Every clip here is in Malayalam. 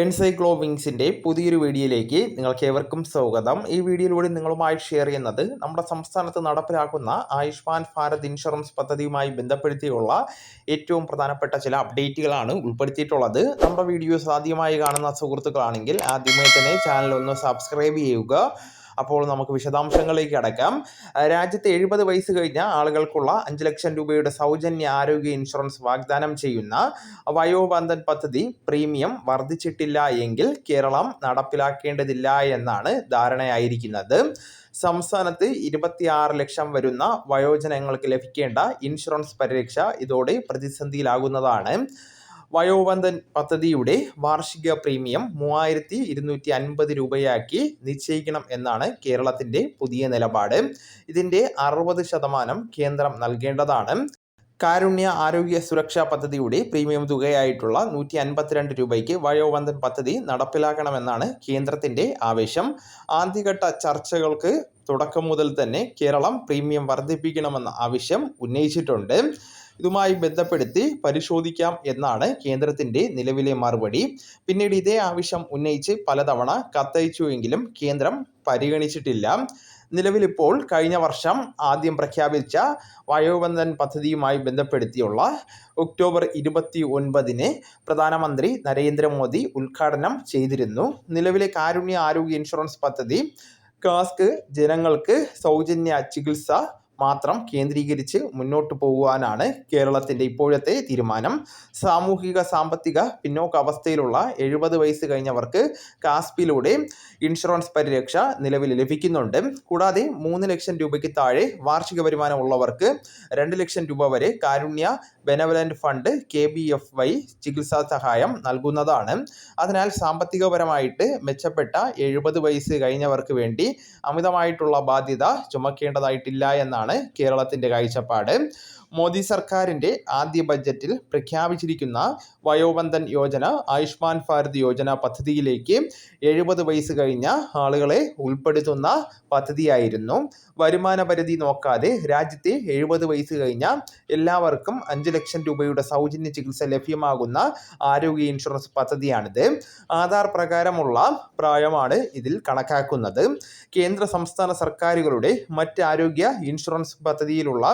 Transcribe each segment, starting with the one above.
എൻസൈക്ലോവിങ്സിന്റെ പുതിയൊരു വീഡിയോയിലേക്ക് നിങ്ങൾക്ക് ഏവർക്കും സ്വാഗതം. ഈ വീഡിയോയിലൂടെ നിങ്ങളുമായി ഷെയർ ചെയ്യുന്നത് നമ്മുടെ സംസ്ഥാനത്ത് നടപ്പിലാക്കുന്ന ആയുഷ്മാൻ ഭാരത് ഇൻഷുറൻസ് പദ്ധതിയുമായി ബന്ധപ്പെടുത്തിയുള്ള ഏറ്റവും പ്രധാനപ്പെട്ട ചില അപ്ഡേറ്റുകളാണ് ഉൾപ്പെടുത്തിയിട്ടുള്ളത്. നമ്മുടെ വീഡിയോസ് ആദ്യമായി കാണുന്ന സുഹൃത്തുക്കളാണെങ്കിൽ ആദ്യമായി തന്നെ ചാനൽ ഒന്ന് സബ്സ്ക്രൈബ് ചെയ്യുക. അപ്പോൾ നമുക്ക് വിശദാംശങ്ങളിലേക്ക് അടക്കാം. രാജ്യത്തെ എഴുപത് വയസ്സ് കഴിഞ്ഞ ആളുകൾക്കുള്ള അഞ്ച് ലക്ഷം രൂപയുടെ സൗജന്യ ആരോഗ്യ ഇൻഷുറൻസ് വാഗ്ദാനം ചെയ്യുന്ന വയോബന്ധൻ പദ്ധതി പ്രീമിയം വർദ്ധിച്ചിട്ടില്ല എങ്കിൽ കേരളം നടപ്പിലാക്കേണ്ടതില്ല എന്നാണ് ധാരണയായിരിക്കുന്നത്. സംസ്ഥാനത്ത് ഇരുപത്തിയാറ് ലക്ഷം വരുന്ന വയോജനങ്ങൾക്ക് ലഭിക്കേണ്ട ഇൻഷുറൻസ് പരിരക്ഷ ഇതോടെ പ്രതിസന്ധിയിലാകുന്നതാണ്. വയോബന്ധൻ പദ്ധതിയുടെ വാർഷിക പ്രീമിയം മൂവായിരത്തി ഇരുന്നൂറ്റി അൻപത് രൂപയാക്കി നിശ്ചയിക്കണം എന്നാണ് കേരളത്തിന്റെ പുതിയ നിലപാട്. ഇതിന്റെ അറുപത് ശതമാനം കേന്ദ്രം നൽകേണ്ടതാണ്. കാരുണ്യ ആരോഗ്യ സുരക്ഷാ പദ്ധതിയുടെ പ്രീമിയം തുകയായിട്ടുള്ള നൂറ്റി അൻപത്തിരണ്ട് രൂപയ്ക്ക് വയോവന്ദൻ പദ്ധതി നടപ്പിലാക്കണമെന്നാണ് കേന്ദ്രത്തിന്റെ ആവശ്യം ആദ്യഘട്ട ചർച്ചകൾക്ക് തുടക്കം മുതൽ തന്നെ കേരളം പ്രീമിയം വർദ്ധിപ്പിക്കണമെന്ന ആവശ്യം ഉന്നയിച്ചിട്ടുണ്ട്. ഇതുമായി ബന്ധപ്പെടുത്തി പരിശോധിക്കാം എന്നാണ് കേന്ദ്രത്തിന്റെ നിലവിലെ മറുപടി. പിന്നീട് ഇതേ ആവശ്യം ഉന്നയിച്ച് പലതവണ കത്തയച്ചുവെങ്കിലും കേന്ദ്രം പരിഗണിച്ചിട്ടില്ല. നിലവിലിപ്പോൾ കഴിഞ്ഞ വർഷം ആദ്യം പ്രഖ്യാപിച്ച വയോബന്ധൻ പദ്ധതിയുമായി ബന്ധപ്പെടുത്തിയുള്ള ഒക്ടോബർ ഇരുപത്തി ഒൻപതിന് പ്രധാനമന്ത്രി നരേന്ദ്രമോദി ഉദ്ഘാടനം ചെയ്തിരുന്നു. നിലവിലെ കാരുണ്യ ആരോഗ്യ ഇൻഷുറൻസ് പദ്ധതി കാസ്ക് ജനങ്ങൾക്ക് സൗജന്യ ചികിത്സ മാത്രം കേന്ദ്രീകരിച്ച് മുന്നോട്ട് പോകുവാനാണ് കേരളത്തിന്റെ ഇപ്പോഴത്തെ തീരുമാനം. സാമൂഹിക സാമ്പത്തിക പിന്നോക്ക അവസ്ഥയിലുള്ള എഴുപത് വയസ്സ് കഴിഞ്ഞവർക്ക് കാസ്പിലൂടെ ഇൻഷുറൻസ് പരിരക്ഷ നിലവിൽ ലഭിക്കുന്നുണ്ട്. കൂടാതെ മൂന്ന് ലക്ഷം രൂപയ്ക്ക് താഴെ വാർഷിക വരുമാനം ഉള്ളവർക്ക് രണ്ട് ലക്ഷം രൂപ വരെ Karunya benevolent fund K B F Y ചികിത്സാ സഹായം നൽകുന്നതാണ്. അതിനാൽ സാമ്പത്തികപരമായിട്ട് മെച്ചപ്പെട്ട എഴുപത് വയസ്സ് കഴിഞ്ഞവർക്ക് വേണ്ടി അമിതമായിട്ടുള്ള ബാധ്യത ചുമക്കേണ്ടതായിട്ടില്ല എന്നാണ് കേരളത്തിന്റെ കാഴ്ചപ്പാട്. മോദി സർക്കാരിന്റെ ആദ്യ ബജറ്റിൽ പ്രഖ്യാപിച്ചിരിക്കുന്ന വയോബന്ധൻ യോജന ആയുഷ്മാൻ ഭാരത് യോജന പദ്ധതിയിലേക്ക് എഴുപത് വയസ്സ് കഴിഞ്ഞ ആളുകളെ ഉൾപ്പെടുത്തുന്ന പദ്ധതിയായിരുന്നു. വരുമാന പരിധി നോക്കാതെ രാജ്യത്തെ എഴുപത് വയസ്സ് കഴിഞ്ഞ എല്ലാവർക്കും അഞ്ച് ലക്ഷം രൂപയുടെ സൗജന്യ ചികിത്സ ലഭ്യമാകുന്ന ആരോഗ്യ ഇൻഷുറൻസ് പദ്ധതിയാണിത്. ആധാർ പ്രകാരമുള്ള പ്രായമാണ് ഇതിൽ കണക്കാക്കുന്നത്. കേന്ദ്ര സംസ്ഥാന സർക്കാരുകളുടെ മറ്റ് ആരോഗ്യ ഇൻഷുറൻസ് പദ്ധതിയിലുള്ള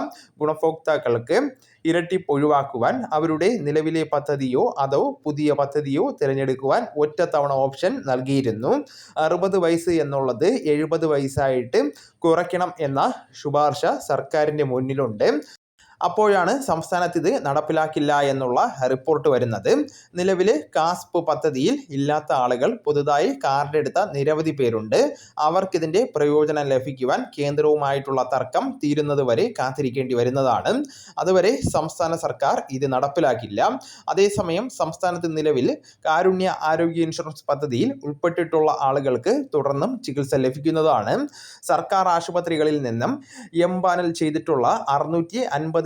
ഗുണഭോക്താക്കൾക്ക് ഇരട്ടിപ്പ് ഒഴിവാക്കുവാൻ അവരുടെ നിലവിലെ പദ്ധതിയോ അതോ പുതിയ പദ്ധതിയോ തിരഞ്ഞെടുക്കുവാൻ ഒറ്റത്തവണ ഓപ്ഷൻ നൽകിയിരുന്നു. അറുപത് വയസ്സ് എന്നുള്ളത് എഴുപത് വയസ്സായിട്ട് കുറയ്ക്കണം എന്ന ശുപാർശ സർക്കാരിന്റെ മുന്നിലുണ്ട്. അപ്പോഴാണ് സംസ്ഥാനത്ത് ഇത് നടപ്പിലാക്കില്ല എന്നുള്ള റിപ്പോർട്ട് വരുന്നത്. നിലവിൽ കാസ്പ് പദ്ധതിയിൽ ഇല്ലാത്ത ആളുകൾ പുതുതായി കാർഡ് എടുത്ത നിരവധി പേരുണ്ട്. അവർക്കിതിന്റെ പ്രയോജനം ലഭിക്കുവാൻ കേന്ദ്രവുമായിട്ടുള്ള തർക്കം തീരുന്നത് വരെ കാത്തിരിക്കേണ്ടി വരുന്നതാണ്. അതുവരെ സംസ്ഥാന സർക്കാർ ഇത് നടപ്പിലാക്കില്ല അതേസമയം സംസ്ഥാനത്ത് നിലവിൽ കാരുണ്യ ആരോഗ്യ ഇൻഷുറൻസ് പദ്ധതിയിൽ ഉൾപ്പെട്ടിട്ടുള്ള ആളുകൾക്ക് തുടർന്നും ചികിത്സ ലഭിക്കുന്നതാണ്. സർക്കാർ ആശുപത്രികളിൽ നിന്നും എംപാനൽ ചെയ്തിട്ടുള്ള അറുന്നൂറ്റി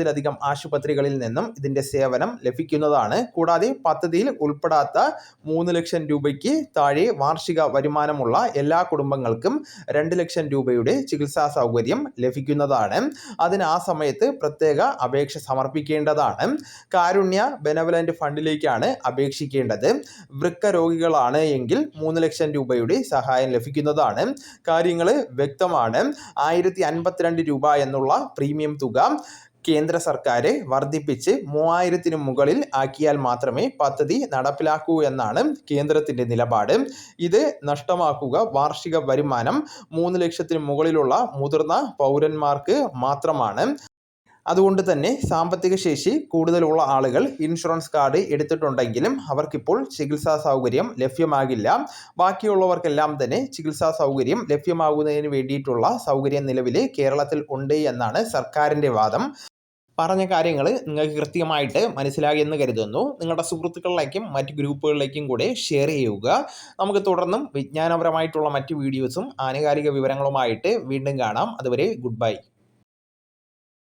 അൻപതിലധികം ആശുപത്രികളിൽ നിന്നും ഇതിന്റെ സേവനം ലഭിക്കുന്നതാണ്. കൂടാതെ പദ്ധതിയിൽ ഉൾപ്പെടാത്ത മൂന്ന് ലക്ഷം രൂപയ്ക്ക് താഴെ വാർഷിക വരുമാനമുള്ള എല്ലാ കുടുംബങ്ങൾക്കും രണ്ട് ലക്ഷം രൂപയുടെ ചികിത്സാ സൗകര്യം ലഭിക്കുന്നതാണ്. അതിന് ആ സമയത്ത് പ്രത്യേക അപേക്ഷ സമർപ്പിക്കേണ്ടതാണ്. കാരുണ്യ ബെനവലന്റ് ഫണ്ടിലേക്കാണ് അപേക്ഷിക്കേണ്ടത്. വൃക്ക രോഗികളാണ് എങ്കിൽ മൂന്ന് ലക്ഷം രൂപയുടെ സഹായം ലഭിക്കുന്നതാണ്. കാര്യങ്ങൾ വ്യക്തമാണ്. ആയിരത്തി രൂപ എന്നുള്ള പ്രീമിയം തുക കേന്ദ്ര സർക്കാർ വർദ്ധിപ്പിച്ച് മൂവായിരത്തിന് മുകളിൽ ആക്കിയാൽ മാത്രമേ പദ്ധതി നടപ്പിലാക്കൂ എന്നാണ് കേന്ദ്രത്തിന്റെ നിലപാട്. ഇത് നഷ്ടമാക്കുക വാർഷിക വരുമാനം മൂന്ന് ലക്ഷത്തിന് മുകളിലുള്ള മുതിർന്ന പൗരന്മാർക്ക് മാത്രമാണ്. അതുകൊണ്ട് തന്നെ സാമ്പത്തിക ശേഷി കൂടുതലുള്ള ആളുകൾ ഇൻഷുറൻസ് കാർഡ് എടുത്തിട്ടുണ്ടെങ്കിലും അവർക്കിപ്പോൾ ചികിത്സാ സൗകര്യം ലഭ്യമാകില്ല. ബാക്കിയുള്ളവർക്കെല്ലാം തന്നെ ചികിത്സാ സൗകര്യം ലഭ്യമാകുന്നതിന് വേണ്ടിയിട്ടുള്ള സൗകര്യം നിലവിൽ കേരളത്തിൽ ഉണ്ട് എന്നാണ് സർക്കാരിന്റെ വാദം. പറഞ്ഞ കാര്യങ്ങൾ നിങ്ങൾക്ക് കൃത്യമായിട്ട് മനസ്സിലായി എന്ന് കരുതുന്നു. നിങ്ങളുടെ സുഹൃത്തുക്കളിലേക്കും മറ്റ് ഗ്രൂപ്പുകളിലേക്കും കൂടെ ഷെയർ ചെയ്യുക. നമുക്ക് തുടർന്നും വിജ്ഞാനപരമായിട്ടുള്ള മറ്റ് വീഡിയോസും ആനുകാലിക വിവരങ്ങളുമായിട്ട് വീണ്ടും കാണാം. അതുവരെ ഗുഡ് ബൈ.